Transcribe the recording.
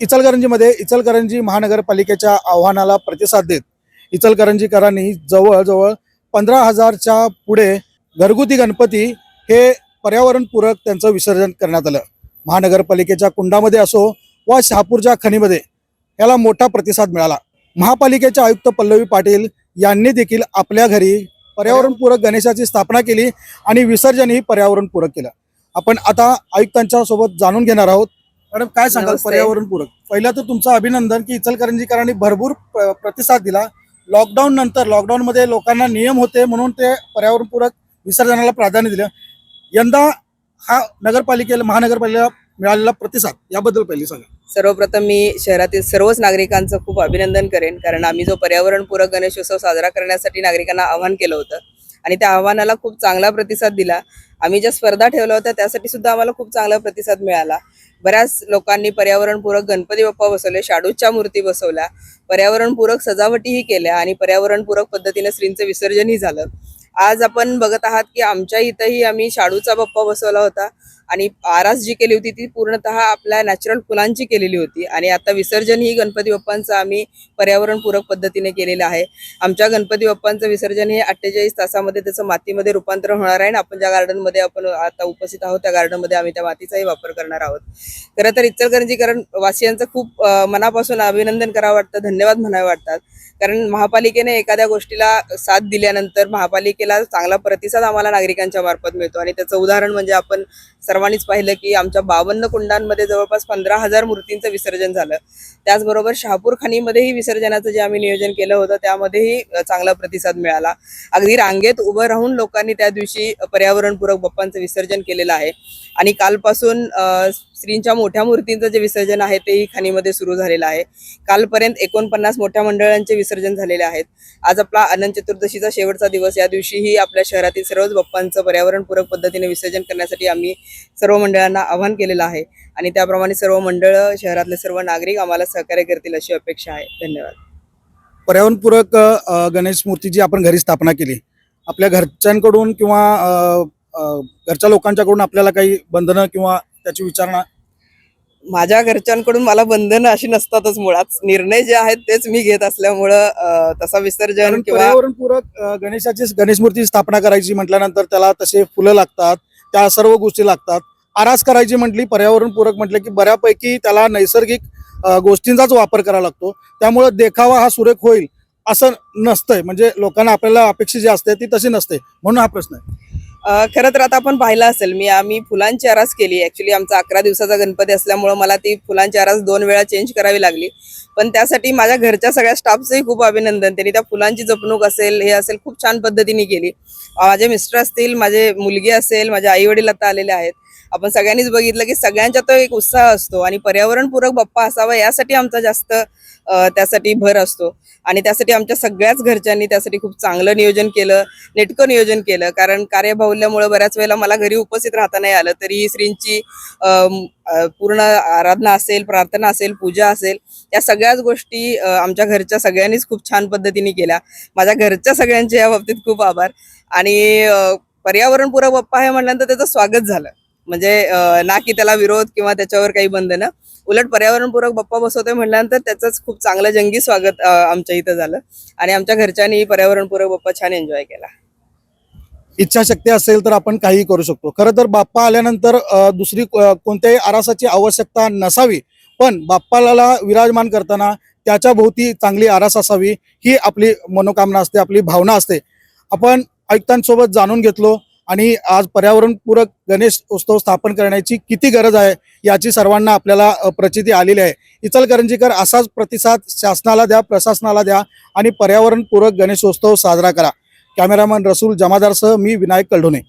इचलकरंजीमध्ये इचलकरंजी महानगरपालिकेच्या आव्हानाला प्रतिसाद देत इचलकरंजीकरांनी जवळजवळ पंधरा हजारच्या पुढे घरगुती गणपती हे पर्यावरणपूरक त्यांचं विसर्जन करण्यात आलं. महानगरपालिकेच्या कुंडामध्ये असो वा शहापूरच्या खणीमध्ये याला मोठा प्रतिसाद मिळाला. महापालिकेचे आयुक्त पल्लवी पाटील यांनी देखील आपल्या घरी पर्यावरणपूरक गणेशाची स्थापना केली आणि विसर्जनही पर्यावरणपूरक केलं. आपण आता आयुक्तांच्या सोबत जाणून घेणार आहोत. मॅडम काय सांगाल. पर्यावरणपूरक पहिलं तर तुमचं अभिनंदन की इचलकरंजीकरांनी भरपूर प्र- प्रतिसाद दिला. लॉकडाऊन नंतर लॉकडाऊन मध्ये लोकांना नियम होते म्हणून ते पर्यावरणपूरक विसर्जनाला प्राधान्य दिलं. यंदा हा नगरपालिकेला महानगरपालिकेला मिळालेला प्रतिसाद याबद्दल पहिली सांगा. सर्वप्रथम मी शहरातील सर्वच नागरिकांचं खूप अभिनंदन करेन कारण आम्ही जो पर्यावरणपूरक गणेशोत्सव साजरा करण्यासाठी नागरिकांना आवाहन केलं होतं आणि त्या आव्हानाला खूप चांगला प्रतिसाद दिला. आम्ही ज्या स्पर्धा ठेवल्या होत्या त्यासाठी सुद्धा आम्हाला खूप चांगला प्रतिसाद मिळाला. बऱ्याच लोकांनी पर्यावरणपूरक गणपती बाप्पा बसवले शाडूच्या मूर्ती बसवल्या पर्यावरणपूरक सजावटीही केल्या आणि पर्यावरणपूरक पद्धतीने श्रींचं विसर्जनही झालं. आज आपण बघत आहात की आमच्या इथंही आम्ही शाडूचा बाप्पा बसवला होता. आणि आरास जी केली होती ती पूर्णतः आपल्या नॅचरल फुलांची केलेली होती. आणि आता विसर्जन ही गणपती बाप्पांचं आम्ही पर्यावरणपूरक पद्धतीने केलेलं आहे. आमच्या गणपती बाप्पांचं विसर्जन हे अठ्ठेचाळीस तासामध्ये त्याचं मातीमध्ये रूपांतर होणार आहे आणि आपण ज्या गार्डनमध्ये आपण आता उपस्थित आहोत त्या गार्डनमध्ये आम्ही त्या मातीचाही वापर करणार आहोत. खरं तर इचलकरंजीकरण वासियांचं खूप मनापासून अभिनंदन करावं वाटतं धन्यवाद म्हणावे वाटतात. कारण महापालिकेने एखाद्या गोष्टीला साथ दिल्यानंतर महापालिकेला चांगला प्रतिसाद आम्हाला नागरिकांच्या मार्फत मिळतो. आणि त्याचं उदाहरण म्हणजे आपण सर्वांनीच पाहिलं की आमच्या बावन्न कुंडांमध्ये जवळपास पंधरा हजार मूर्तींचं विसर्जन झालं. त्याचबरोबर शहापूर खाणीमध्येही विसर्जनाचं जे आम्ही नियोजन केलं होतं त्यामध्येही चांगला प्रतिसाद मिळाला. अगदी रांगेत उभं राहून लोकांनी त्या दिवशी पर्यावरणपूरक बाप्पांचं विसर्जन केलेलं आहे. आणि कालपासून श्रींच्या मोठ्या मूर्तींचं जे विसर्जन आहे तेही खाणीमध्ये सुरू झालेलं आहे. कालपर्यंत एकोणपन्नास मोठ्या मंडळांचे विसर्जन झालेले आहेत. आज आपला अनंत चतुर्दशीचा शेवटचा दिवस या दिवशीही आपल्या शहरातील सर्वच बाप्पांचं पर्यावरणपूरक पद्धतीने विसर्जन करण्यासाठी आम्ही सर्व मंडळांना आवाहन केलेलं आहे. आणि त्याप्रमाणे सर्व मंडळ शहरातले सर्व नागरिक आम्हाला सहकार्य करतील अशी अपेक्षा आहे. धन्यवाद. पर्यावरणपूरक गणेश गणेश मूर्तीची आपण घरी स्थापना केली. आपल्या घरच्यांकडून किंवा घरच्या लोकांच्याकडून आपल्याला काही बंधनं किंवा त्याची विचारणा. माझ्या घरच्यांकडून मला बंधनं अशी नसतातच मुळात. निर्णय जे आहेत तेच मी घेत असल्यामुळं तसा विसर्जन किंवा पर्यावरणपूरक अ, गणेशाची गणेश मूर्ती स्थापना करायची म्हटल्यानंतर त्याला तसे फुलं लागतात त्या सर्व गोष्टी लागतात. आरास करायची म्हटली पर्यावरणपूरक म्हटलं की बऱ्यापैकी त्याला नैसर्गिक गोष्टींचाच वापर करावा लागतो. त्यामुळे देखावा हा सुरेख होईल असं नसतंय. म्हणजे लोकांना आपल्याला अपेक्षा जी असते ती तशी नसते. म्हणून हा प्रश्न आहे. खरं तर आता आपण पाहिलं असेल मी आम्ही फुलांची आरास केली. ऍक्च्युली आमचा अकरा दिवसाचा गणपती असल्यामुळं मला ती फुलांची आरास दोन वेळा चेंज करावी लागली. पण त्यासाठी माझ्या घरच्या सगळ्या स्टाफचंही खूप अभिनंदन. त्यांनी त्या फुलांची जपणूक असेल हे असेल खूप छान पद्धतीने केली. माझे मिस्टर असतील माझे मुलगी असेल माझे आई वडील आता आलेले आहेत. आपण सगळ्यांनीच बघितलं की सगळ्यांच्या तो एक उत्साह असतो आणि पर्यावरणपूरक बाप्पा असावा यासाठी आमचा जास्त त्यासाठी भर असतो. आणि त्यासाठी आमच्या सगळ्याच घरच्यांनी त्यासाठी खूप चांगलं नियोजन केलं नेटकं नियोजन केलं. कारण कार्यबाहुल्यामुळे बऱ्याच वेळेला मला घरी उपस्थित राहता नाही आलं. तरी श्रींची पूर्ण आराधना असेल प्रार्थना असेल पूजा असेल या सगळ्याच गोष्टी आमच्या घरच्या सगळ्यांनीच खूप छान पद्धतीने केल्या. माझ्या घरच्या सगळ्यांचे या बाबतीत खूप आभार. आणि पर्यावरणपूरक बाप्पा हे म्हटल्यानंतर त्याचं स्वागत झालं. म्हणजे ना की त्याला विरोध किंवा त्याच्यावर काही बंधनं उलट पर्यावरणपूरक बाप्पा बसवतोय म्हटल्यानंतर त्याचंच खूप चांगलं जंगी स्वागत आमच्या इथं झालं. आणि आमच्या घरच्यांनी पर्यावरणपूरक बाप्पा छान एन्जॉय केला. इच्छाशक्ती असेल तर आपण काही करू शकतो. खरं तर बाप्पा आल्यानंतर दुसरी कोणत्याही आरासाची आवश्यकता नसावी. पण बाप्पाला विराजमान करताना त्याच्या भोवती चांगली आरास असावी ही आपली मनोकामना असते आपली भावना असते. आपण आयुक्तांसोबत जाणून घेतलो. आणि आज पर्यावरणपूरक गणेश उत्सव स्थापन करण्याची किती गरज आहे याची सर्वांना आपल्याला प्रचिती आलेली आहे. इचलकरंजीकर असाच प्रतिसाद शासनाला द्या प्रशासनाला द्या आणि पर्यावरणपूरक गणेशोत्सव साजरा करा. कॅमेरामन रसूल जमादारसह मी विनायक कलढोणे